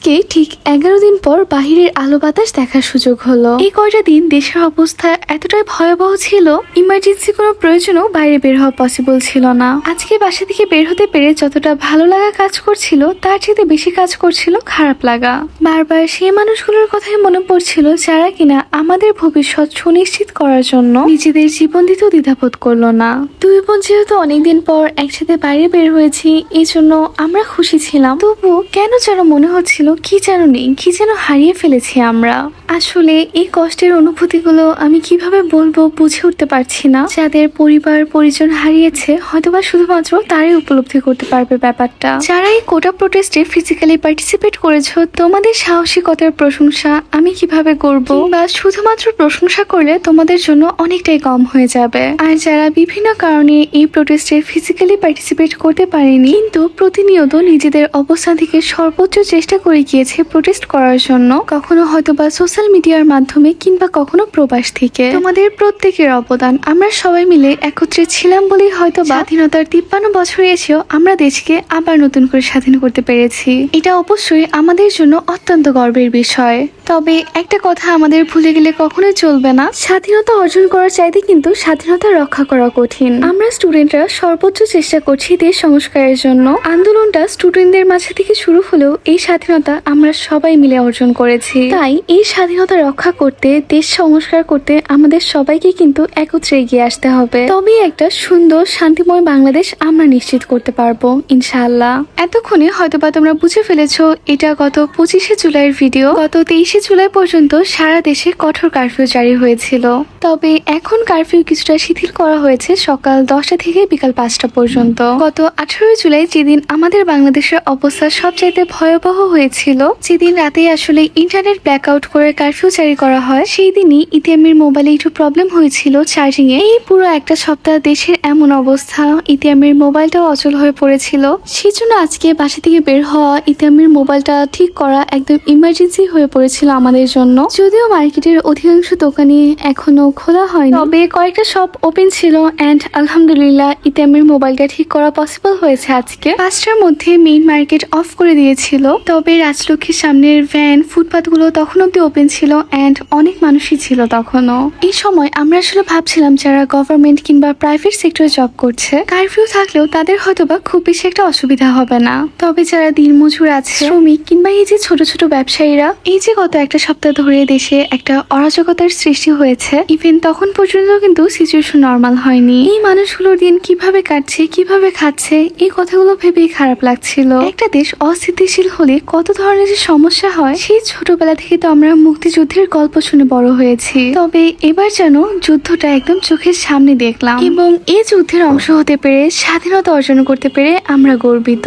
আজকে ঠিক এগারো দিন পর বাহিরের আলো বাতাস দেখার সুযোগ হলো। এই কয়টা দিন দেশের অবস্থা এতটাই ভয়াবহ ছিল ইমার্জেন্সি কোনো প্রয়োজনও বাইরে বের হওয়া পসিবল ছিল না। আজকে বাসা থেকে বের হতে পেরে যতটা ভালো লাগা কাজ করছিল, তার চেয়ে বেশি কাজ করছিল খারাপ লাগা। বারবার সেই মানুষগুলোর কথাই মনে পড়ছিল যারা কিনা আমাদের ভবিষ্যৎ সুনিশ্চিত করার জন্য নিজেদের জীবন দিতেও দ্বিধাবোধ করল না। দুই বোন যেহেতু অনেকদিন পর একসাথে বাইরে বের হয়েছি এই জন্য আমরা খুশি ছিলাম। তবু কেন যেন মনে হচ্ছিল কি যেন নেই, কি যেন হারিয়ে ফেলেছি আমরা। আসলে এই কষ্টের অনুভূতিগুলো আমি কীভাবে বলব বুঝে উঠতে পারছি না। যাদের পরিবার, পরিজন হারিয়েছে, হয়তোবা শুধুমাত্র তারাই উপলব্ধি করতে পারবে ব্যাপারটা। যারা এই কোটা প্রোটেস্টে ফিজিক্যালি পার্টিসিপেট করেছ, তোমাদের সাহসিকতার প্রশংসা আমি কীভাবে করব? বা শুধুমাত্র প্রশংসা করলে তোমাদের জন্য অনেকটাই কম হয়ে যাবে। আর যারা বিভিন্ন কারণে এই প্রোটেস্টে ফিজিক্যালি পার্টিসিপেট করতে পারেনি, কিন্তু প্রতিনিয়ত নিজেদের অবস্থা থেকে সর্বোচ্চ চেষ্টা করে গিয়েছে প্রোটেস্ট করার জন্য, কখনো হয়তো বা সোশ্যাল মিডিয়ার মাধ্যমে কিংবা কখনো প্রবাস থেকে। তোমাদের প্রত্যেকের অবদান, আমরা সবাই মিলে একত্রে ছিলাম বলেই হয়তো স্বাধীনতার তিপ্পান্ন বছর এসেও আমরা দেশকে আবার নতুন করে স্বাধীন করতে পেরেছি। এটা অবশ্যই আমাদের জন্য অত্যন্ত গর্বের বিষয়। তবে একটা কথা আমাদের ভুলে গেলে কখনোই চলবে না, স্বাধীনতা অর্জন করার চাইতে কিন্তু স্বাধীনতা রক্ষা করা কঠিন। আমরা স্টুডেন্টরা সর্বোচ্চ চেষ্টা করছি দেশ সংস্কারের জন্য। আন্দোলনটা স্টুডেন্টদের মাঝে থেকে শুরু হলেও এই স্বাধীনতা আমরা সবাই মিলে অর্জন করেছি। তাই এই স্বাধীনতা রক্ষা করতে, দেশ সংস্কার করতে আমাদের সবাইকে কিন্তু একত্রে এগিয়ে আসতে হবে। তবেই একটা সুন্দর, শান্তিময় বাংলাদেশ আমরা নিশ্চিত করতে পারব, ইনশাআল্লাহ। এতক্ষণে হয়তোবা তোমরা বুঝে ফেলেছো, এটা গত পঁচিশে জুলাইয়ের ভিডিও। গত তেইশে জুলাই পর্যন্ত সারা দেশে কঠোর কারফিউ জারি হয়েছিল। তবে এখন কারফিউ কিছুটা শিথিল করা হয়েছে সকাল দশটা থেকে বিকাল পাঁচটা পর্যন্ত। গত আঠারোই জুলাই যেদিন আমাদের বাংলাদেশের অবস্থা সবচাইতে ভয়াবহ হয়েছিল যেদিন রাতে আসলে ইন্টারনেট ব্ল্যাক আউট করে কারফিউ জারি করা হয়, সেই দিনই ইতিএমের মোবাইলে একটু প্রবলেম হয়েছিল চার্জিং এ এই পুরো একটা সপ্তাহ দেশের এমন অবস্থা ইতিএমের মোবাইলটাও অচল হয়ে পড়েছিল। সেই জন্য আজকে বাসা থেকে বের হওয়া ইতিএমের মোবাইলটা ঠিক করা একদম ইমার্জেন্সি হয়ে পড়েছিল আমাদের জন্য। যদিও মার্কেটের অধিকাংশ দোকানই এখনও খোলা হয়নি। তবে কয়েকটা শপ ওপেন ছিল অ্যান্ড আলহামদুলিল্লাহ ইতিএমের মোবাইলটা ঠিক করা পসিবল হয়েছে আজকে। পাঁচটার মধ্যে মেইন মার্কেট অফ করে দিয়েছিল। তবে রাজলক্ষ্মীর সামনের ভ্যান ফুটপাথগুলো তখন অব্দি ওপেন ছিল অ্যান্ড অনেক মানুষই ছিল তখনও। এই সময় আমরা আসলে ভাবছিলাম যারা গভর্নমেন্ট কিংবা প্রাইভেট সেক্টরে জব করছে কারফিউ থাকলেও তাদের হয়তোবা খুব বেশি একটা অসুবিধা হবে না। তবে যারা দিনমজুর আছে, শ্রমিক কিংবা এই যে ছোট ছোট ব্যবসায়ীরা, এই যে গত একটা সপ্তাহ ধরে দেশে একটা অরাজকতার সৃষ্টি হয়েছে ইভেন তখন পর্যন্ত কিন্তু সিচুয়েশন নর্মাল হয়নি। এই মানুষগুলোর দিন কীভাবে কাটছে, কীভাবে খাচ্ছে, এই কথাগুলো ভেবেই খারাপ লাগছিল। একটা দেশ অস্থিতিশীল হলে কত ধরনের যে সমস্যা হয়, সেই ছোটবেলা থেকে তো আমরা মুক্তিযুদ্ধের গল্প শুনে বড় হয়েছি। তবে এবার যেন যুদ্ধটা একদম চোখের সামনে দেখলাম। এবং এই যুদ্ধের অংশ হতে পেরে স্বাধীনতা অর্জন করতে পেরে আমরা গর্বিত।